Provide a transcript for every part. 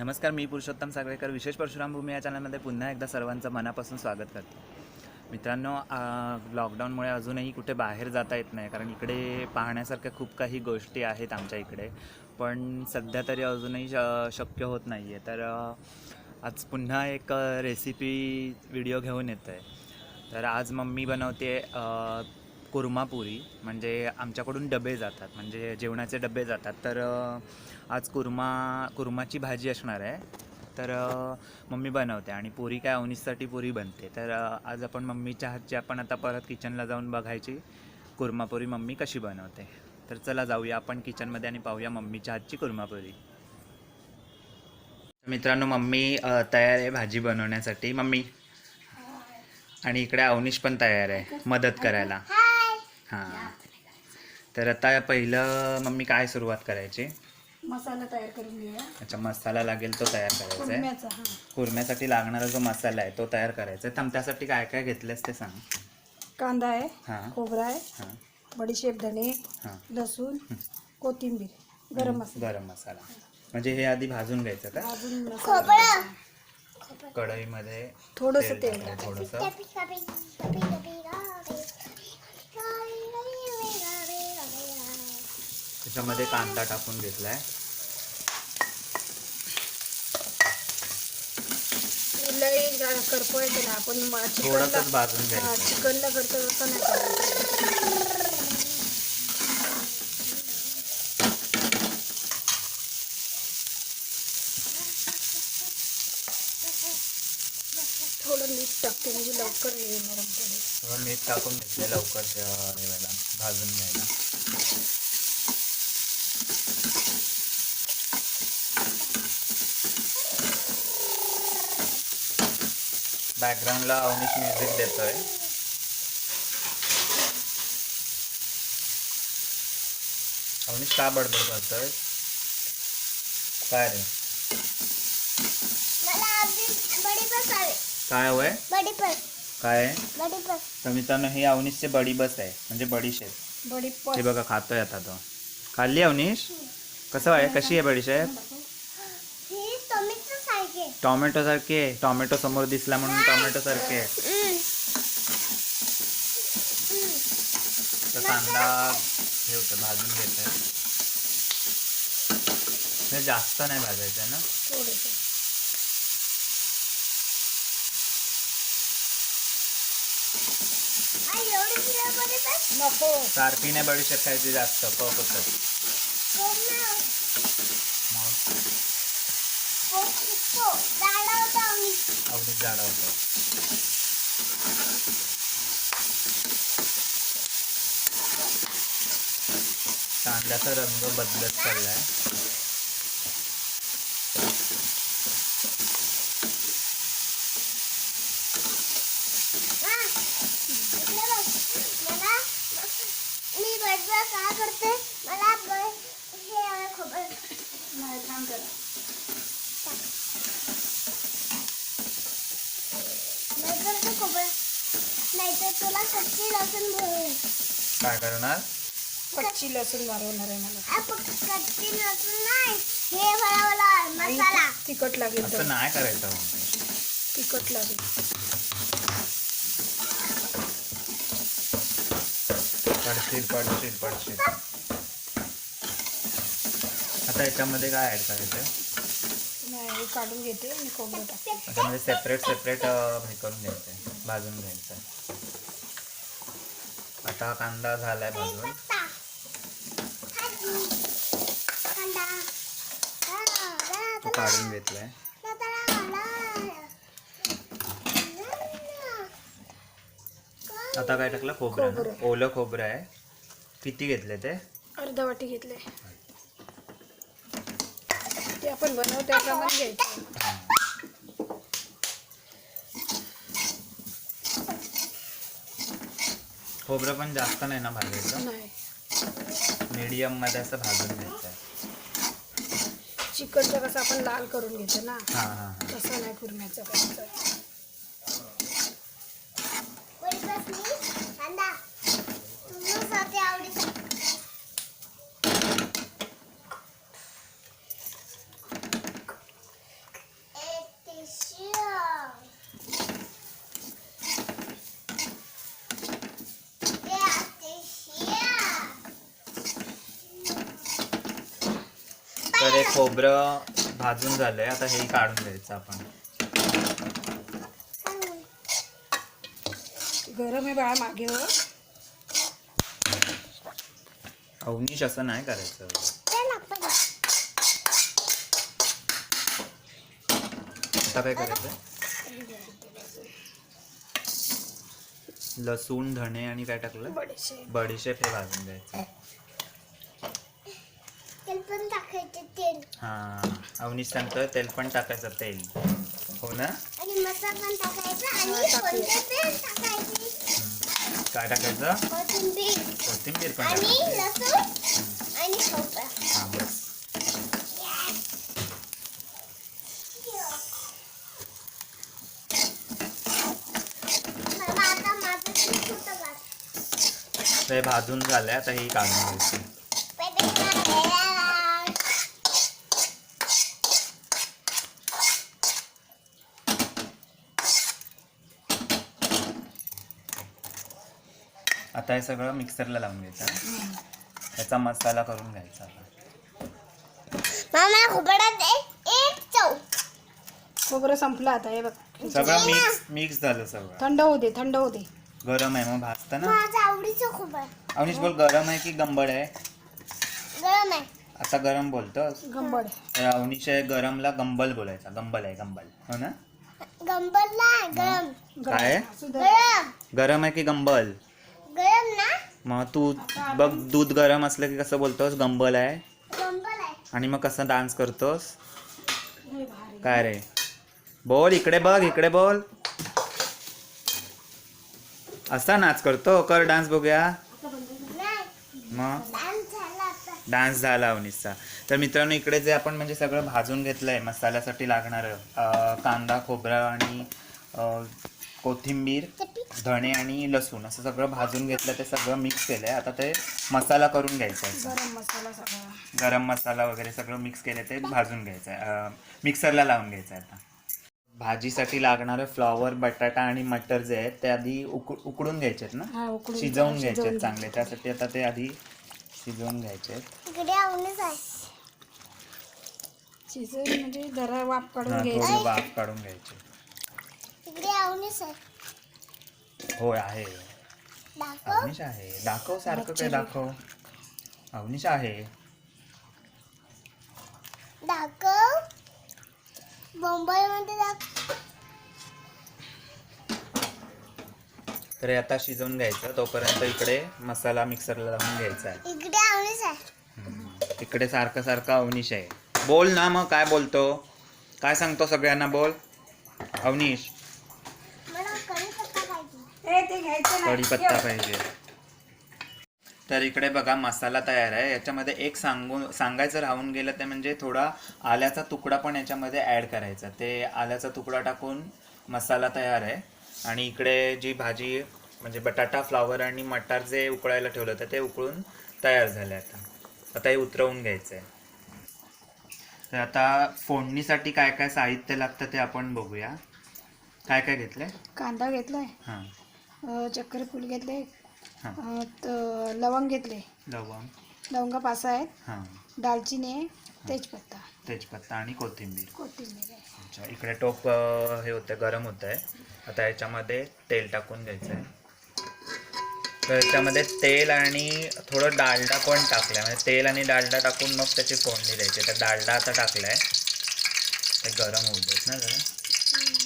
नमस्कार मी पुरुषोत्तम सागरेकर. विशेष परशुराम भूमी या चॅनलमध्ये पुन्हा एकदा सर्वांचं मनापासून स्वागत करतो. मित्रांनो लॉकडाऊनमुळे अजूनही कुठे बाहेर जाता येत नाही कारण इकडे पाहण्यासारख्या खूप काही गोष्टी आहेत आमच्या इकडे. पण सध्या तरी अजूनही श शक्य होत नाही आहे तर आज पुन्हा एक रेसिपी व्हिडिओ घेऊन येतो आहे तर आज मम्मी बनवते कुर्मापुरी म्हणजे आमच्याकडून डबे जातात म्हणजे जेवणाचे डबे जातात. तर आज कुर्मा कुर्माची भाजी असणार आहे. तर मम्मी बनवते आणि पुरी काय अवनीससाठी पुरी बनते. तर आज आपण मम्मीच्या हातची आपण आता परत किचनला जाऊन बघायची. कुर्मापुरी मम्मी कशी बनवते. तर चला जाऊया आपण किचनमध्ये आणि पाहूया मम्मीच्या हातची कुर्मापुरी मित्रांनो मम्मी तयार आहे भाजी बनवण्यासाठी. मम्मी आणि इकडे अवनीश पण तयार आहे मदत करायला. हां. तर आता पहिलं मम्मी काय सुरुवात करायची? मसाला तयार करून घेऊया अच्छा मसाला लागेल तो तयार करायचा आहे. कुर्म्याचा हा. कुर्म्यासाठी लागणारा जो मसाला आहे तो तयार करायचा आहे. तर त्यासाठी काय काय घेतलेस ते सांग. कांदा आहे हां. खोबरा आहे हां. बडीशेप धणे हां. लसूण कोथिंबीर गरम मसाला. गरम मसाला. म्हणजे हे आधी भाजून घ्यायचं का? अजून मसाला टाकायचा. कढईमध्ये थोडंसं तेल टाकायचं. थोडंसं. त्याच्यामध्ये कांदा टाकून आपण. म- थोडंसंच भाजून घ्यायचं. चिकनला करतो तसं नाही करायचं. थोडं मीठ टाकते म्हणजे लवकर हे नरम थोडं मीठ टाकून घेतले लवकर व्हायला भाजून घ्यायला. बॅकग्राऊंडला अवनीश म्युझिक देतोय. अवनीश का बडबड करतोय? काय रे? काय होय? बडी बस. काय? आहे? बडी बस. तर मित्रांनो हे अवनीशचे बडी बस आहे. म्हणजे बडीशेप. बडी हे बघा खातोय आता तो. खाल्ली अवनीश कसं आहे? कशी आहे बडीशेप? ही टॉमॅटो सारखी टॉमॅटो समोर दिसला म्हणून टॉमॅटो सारखी तर कांदा होतं भाजून घेतोय. जास्त नाही भाजायचं आहे ना? बडी सारखी नाही बडीशेप खायची जास्त मग कोण जाडा कांद्याचा रंग बदलत चाललाय. मला मी बडबड का करते? मला ब- हे आहे खबर. नाही जरा नाही करते खबर. नाहीतर तुला कच्ची लसूण भरून काय करणार? कच्ची लसूण वारवणार आहे मला. आपण कच्ची लसूण नाही हे भरावला मसाला. आणि तिखट लागेल तर. असं नाही करायचं. तिखट लागेल. पडशील पडशील पडशील. आता याच्यामध्ये काय ऍड करायचं? नाही हे काढून घेते आणि खोबरं टाकते. त्याच्यामध्ये सेपरेट सेपरेट हे करून घ्यायचं. भाजून घ्यायचं आता कांदा झालाय भाजून. पत्ता. भाजी कांदा. तो काढून घेतलाय. आता काय टाकलं? खोबरं. ओलं खोबरं आहे. किती घेतले ते? अर्धा वाटी घेतले. ते आपण बनवू त्याप्रमाणे घ्यायचं. खोबरं पण जास्त नाही ना भाजायचं? नाही. मीडियममध्ये असं भाजून घ्यायचं. चिकनचं कसं आपण लाल करून घेतो ना हां हां हां. तसं नाही कुर्म्याचं करायचं आवडीचा खोबरं भाजून झालंय. आता हे काढून घ्यायचं आपण. गरम आहे बाळा मागे हो. अवनीश असं नाही करायचं. आता काय करायचं? लसूण धणे आणि काय टाकलं? बडीशेप. बडीशेप हे भाजून घ्यायचं तेल पण टाकायचं तेल हा अवनीश सांगतोय तेल पण टाकायचं तेल. हो ना? आणि मसाला पण टाकायचा आणि टाकूया. कोणतं तेल टाकायची? काय टाकायचं? कोथिंबीर. कोथिंबीर पण आणि टाकायची. लसूण आणि खोबरं. हा बस. मला आता माझं पीठ होतं का? ते भाजून झालंय आता हे काढून घ्यायचं पहिले काढायला. आता हे सगळं मिक्सरला लावून घ्यायचं. त्याचा मसाला करून घ्यायचा खोबरं संपलं आता हे बघ. सगळं मिक्स मिक्स झालं सगळं. थंड होऊ दे थंड होऊ दे. गरम आहे मग भाजतं ना? माझं आवडीचं खोबरं. अवनीश बोल गरम आहे की गंबड आहे? गरम आहे. आता गरम बोलतोस? गंबड. तर अवनीश आहे गरमला गंबल बोलायचा गंबल आहे गंबल. हो ना? गंबरला आहे, गरम. काय? आहे? गरम आहे की गंबल? गरम ना? मग तू बघ दूध गरम असलं की कसं बोलतोस? गंबल आहे. आहे. आणि मग कसं डान्स करतोस? काय रे? बोल इकडे बघ इकडे बोल. असा नाच करतो. कर डान्स बघूया. मग? डान्स झाला अवनीसचा तर मित्रांनो इकडे जे आपण म्हणजे सगळं भाजून घेतलंय मसाल्यासाठी लागणारं कांदा खोबरा आणि कोथिंबीर. धणे आणि लसूण असं सगळं भाजून घेतलं ते सगळं मिक्स केलंय. आता ते मसाला करून घ्यायचा आहे. गरम मसाला सगळा. गरम मसाला वगैरे सगळं मिक्स केले ते भाजून घ्यायचं आहे. मिक्सरला लावून घ्यायचं आहे आता. भाजीसाठी लागणारे फ्लॉवर बटाटा आणि मटर जे आहेत ते आधी उक उकडून घ्यायचे आहेत ना? हा उकडून शिजवून घ्यायचे आहेत चांगले. त्यासाठी आता ते आधी शिजवून घ्यायचे आहेत. इकडे आवडीच आहे शिजवून म्हणजे जरा वाफ हा, काढून थोडी घ्यायची वाफ काढून घ्यायची. इकडे आवडीच आहे होय आहे. अवनीश आहे. दाखव सारखं काय दाखव. अवनीश आहे. दाखव. तर हे आता शिजवून घ्यायचं. तोपर्यंत इकडे मसाला मिक्सरला लावून घ्यायचा आहे. इकडे आवडीच आहे. तिकडे सारखं सारखं अवनीश आहे. बोल ना मग काय बोलतो? काय सांगतो सगळ्यांना बोल? अवनीश मला कढीपत्ता पाहिजे ए ते घ्यायचं नाही कढीपत्ता पाहिजे. तर इकडे बघा मसाला तयार आहे. याच्यामध्ये एक सांगून सांगायचं राहून गेलं ते म्हणजे थोडा आल्याचा तुकडा पण याच्यामध्ये ॲड करायचा. ते आल्याचा तुकडा टाकून मसाला तयार आहे. आणि इकडे जी भाजी म्हणजे बटाटा फ्लावर आणि मटार जे उकळायला ठेवलं होतं ते उकळून तयार झाले आता. आता हे उतरवून घ्यायचं आहे तर आता फोडणीसाठी काय काय साहित्य लागतं ते आपण बघूया. काय काय घेतलंय? कांदा घेतलाय. हां. अं, चक्कर फूल घेतले हां. त- लवंग घेतले. लवंग. लवंगा पाच आहेत. हां. दालचिनी आहे तेजपत्ता. तेजपत्ता आणि कोथिंबीर. कोथिंबीर आहे. अच्छा इकडे टोप अ, हे होतं गरम होत आहे आता याच्यामध्ये तेल टाकून घ्यायचं आहे तर याच्यामध्ये तेल आणि थोडं डालडा पण टाकलं म्हणजे तेल आणि डालडा टाकून मग त्याची फोडणी द्यायची. तर डालडा आता टाकलाय. ते गरम होऊ देत ना जरा तेल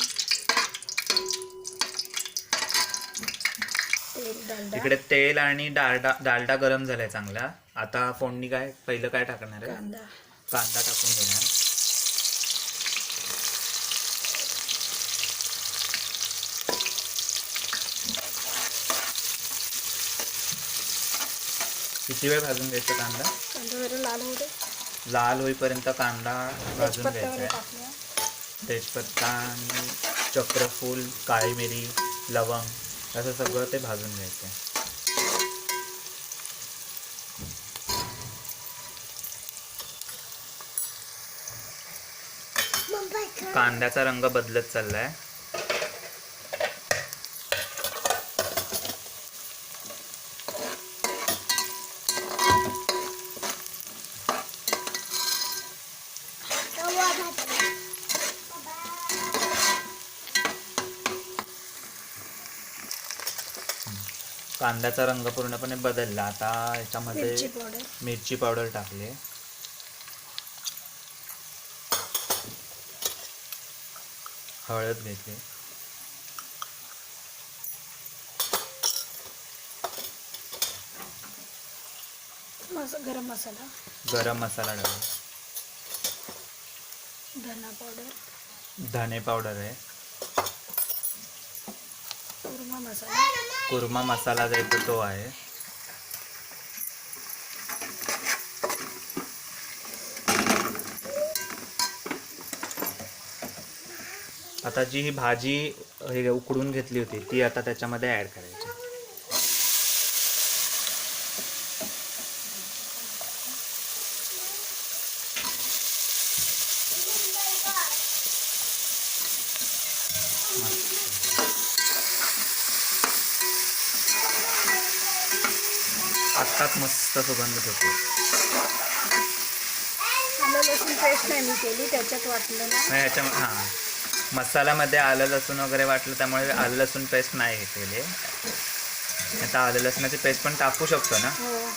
डालडा इकडे तेल आणि डालडा डालडा गरम झालाय चांगला. आता फोडणी काय पहिलं काय टाकणार आहे? कांदा. टाकून घेणार. किती वेळ भाजून घ्यायचा कांदा? लाल होईपर्यंत कांदा भाजून घ्यायचा आहे. तेजपत्ता आणि चक्रफूल काळी मिरी लवंग. असं सगळं ते भाजून घ्यायचं. कांद्याचा रंग बदलत चाललाय. कांद्याचा रंग पूर्णपणे बदलला. आता याच्यामध्ये मिरची पावडर टाकली. हळद घेतली. गरम मसाला. गरम मसाला टाकला. धना पावडर धने पावडर आहे. मसाला कुर्मा मसाला जो तो आहे. आता जी ही भाजी हे उकडून घेतली होती ती आता त्याच्यामध्ये ॲड करायची. मस्त सुगंध होतो. आलं लसूण पेस्ट नाही मी केली त्याच्यात वाटलं ना. मग याच्या हां. मसाल्यामध्ये आलं लसूण वगैरे वाटलं त्यामुळे आलं लसूण पेस्ट नाही हे केले. आता आलं लसणाची पेस्ट पण टाकू शकतो ना. हो.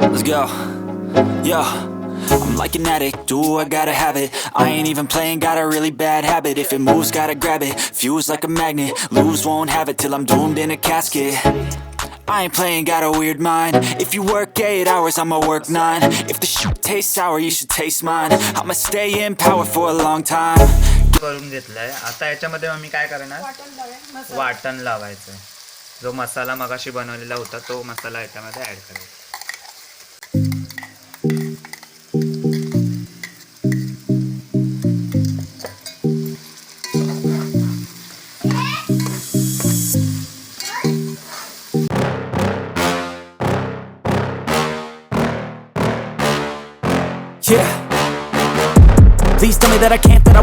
Let's go. Yo. I'm like an addict, do I gotta have it I ain't even playing, got a really bad habit If it moves, gotta grab it, fuse like a magnet Lose, won't have it till I'm doomed in a casket I ain't playing, got a weird mind If you work 8 hours, I'ma work 9 If the shit tastes sour, you should taste mine I'ma stay in power for a long time करून घेतलंय आता याच्यामध्ये मग मी काय करणार वाटण लावायचं जो मसाला मगाशी बनवलेला होता तो मसाला याच्यामध्ये ऍड करायचा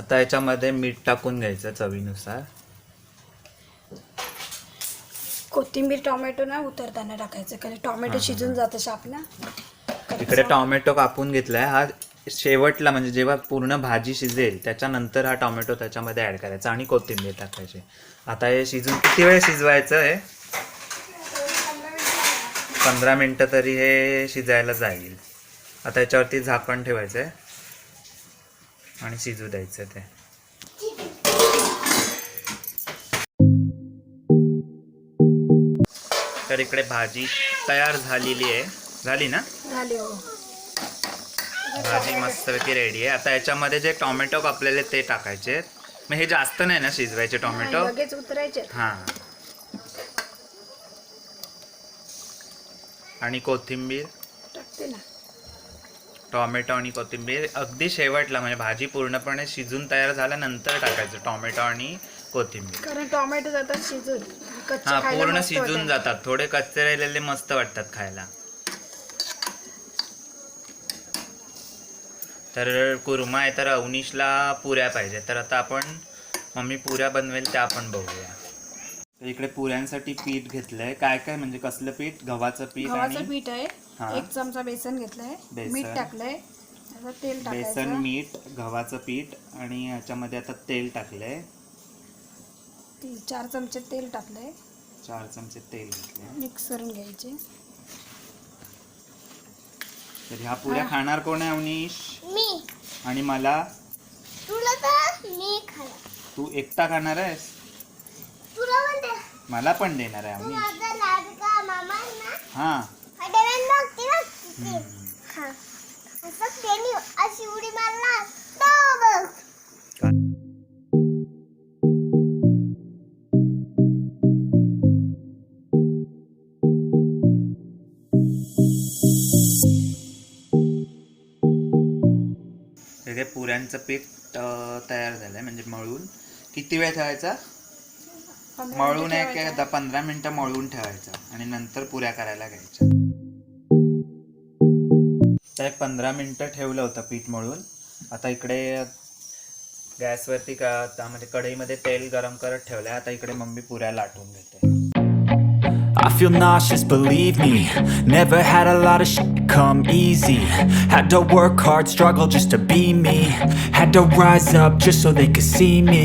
आता याच्यामध्ये मीठ टाकून घ्यायचं चवीनुसार. कोथिंबीर टोमॅटो ना उतरताना टाकायचं कारण टोमॅटो शिजून जातं शाप ना. इकडे टोमॅटो कापून घेतलाय. हा शेवटला म्हणजे जेव्हा पूर्ण भाजी शिजेल त्याच्यानंतर हा टोमॅटो त्याच्यामध्ये ऍड करायचा आणि कोथिंबीर टाकायची. आता हे शिजून किती वेळ शिजवायचं आहे पंधरा मिनटं तरी हे शिजायला जाईल. आता याच्यावरती झाकण ठेवायचं आहे आणि शिजू द्यायचं ते. तर इकडे भाजी तयार झालेली आहे. झाली ना? हो. भाजी मस्तपैकी रेडी आहे. आता याच्यामध्ये जे टोमॅटो कापलेले ते टाकायचे मग हे जास्त नाही ना शिजवायचे टोमॅटो? उतरायचे हां. आणि कोथिंबीर? टाकते ना. टोमॅटो आणि कोथिंबीर अगदी शेवटला म्हणजे भाजी पूर्णपणे शिजून तयार झाल्यानंतर टाकायचं टोमॅटो आणि कोथिंबीर. कारण टोमॅटो जातात शिजून कच्चे हा खायला पूर्ण मस्त शिजून. जातात थोडे कच्चे राहिलेले मस्त वाटतात खायला. तर कुर्मा आहे तर अवनीशला पुऱ्या पाहिजे तर आता आपण मम्मी पुऱ्या बनवेल त्या आपण बघूया. तर इकडे पुऱ्यांसाठी पीठ घेतलंय काय काय म्हणजे कसलं पीठ? गव्हाचं पीठ गव्हाचं आणि पीठ आहे. हा. एक चमचा बेसन घेतलंय बेसन. मीठ टाकलंय आता तेल बेसन टाकायचं. मीठ गव्हाचं पीठ आणि याच्यामध्ये आता तेल टाकलंय. ती- चार चमचे तेल टाकलंय. चार चमचे तेल घेतले मिक्स करून घ्यायचे. तर ह्या पुऱ्या खाणार कोण आहे अवनीश? मी. आणि मला? तुला तर मी तू एकटा खाणार आहेस? तुला मला पण देणार आहे तू अवनीश माझा लाडका मामा आहे ना? हा हडव्यान बघते ना तिथे हा असं त्यांनी अशी उडी मारला पुऱ्यांचं पीठ तयार झालंय म्हणजे मळून. किती वेळ ठेवायचा? मळून एक. एकदा पंधरा मिनिटं मळून ठेवायचं आणि नंतर पुऱ्या करायला घ्यायच्या. तर एक पंधरा मिनटं ठेवलं होतं पीठ मळून आता इकडे गॅसवरती का आता म्हणजे कढईमध्ये तेल गरम करत ठेवलंय आता इकडे मम्मी पुऱ्या लाटून घेते I feel nauseous, believe me. Never had a lot of shit come easy. Had to work hard, struggle just to be me. Had to rise up just so they could see me.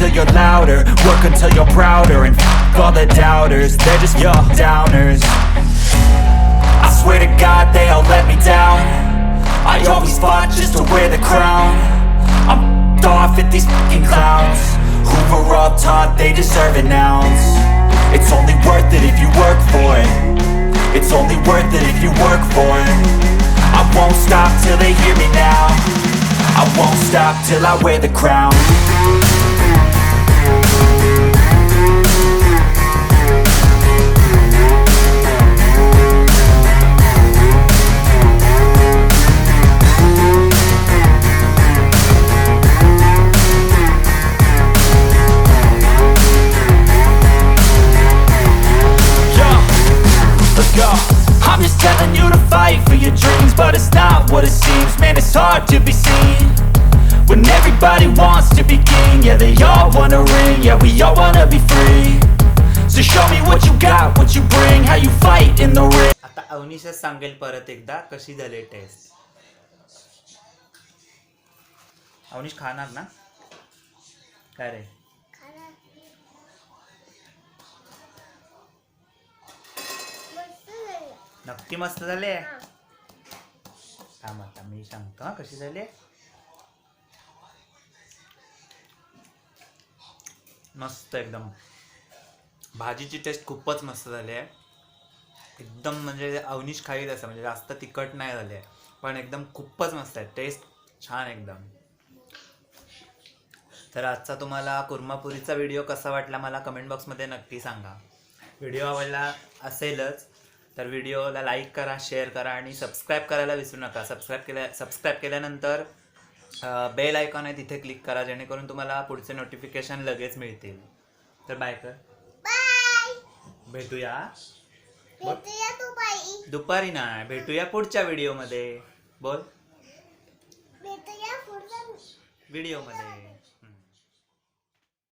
until you're louder. Work until you're prouder. And f*** all the doubters. They're just your downers. I swear to God they all let me down. I always fought just to wear the crown. I'm f***ed off at these fucking clowns. Who were all taught they deserve an ounce? It's only worth it if you work for it. It's only worth it if you work for it. I won't stop till they hear me now. I won't stop till I wear the crown आता सांगेल परत एकदा कशी झाली taste Avneesh खाणार ना? काय रे? नक्की मस्त झाले? थांब आता मी सांगतो हा कशी झाली? मस्त एकदम. भाजीची टेस्ट खूपच मस्त झाली आहे. एकदम म्हणजे अवनीश खाईल असं म्हणजे जास्त तिखट नाही झाली. आहे पण एकदम खूपच मस्त आहे. टेस्ट छान एकदम. तर आजचा तुम्हाला कुर्मापुरीचा व्हिडिओ कसा वाटला मला कमेंट बॉक्समध्ये नक्की सांगा. व्हिडिओ आवडला असेलच तर व्हिडिओला लाईक करा शेअर करा आणि सबस्क्राईब करायला विसरू नका. सबस्क्राईब केल्या सबस्क्राईब केल्यानंतर बेल आयकॉन आहे तिथे क्लिक करा जेणेकरून तुम्हाला पुढचे नोटिफिकेशन लगेच मिळतील. तर बाय कर. भेटूया. भेटूया बाई. दुपारी नाही भेटूया पुढच्या व्हिडिओमध्ये. बोल. भेटूया पुढच्या व्हिडिओमध्ये.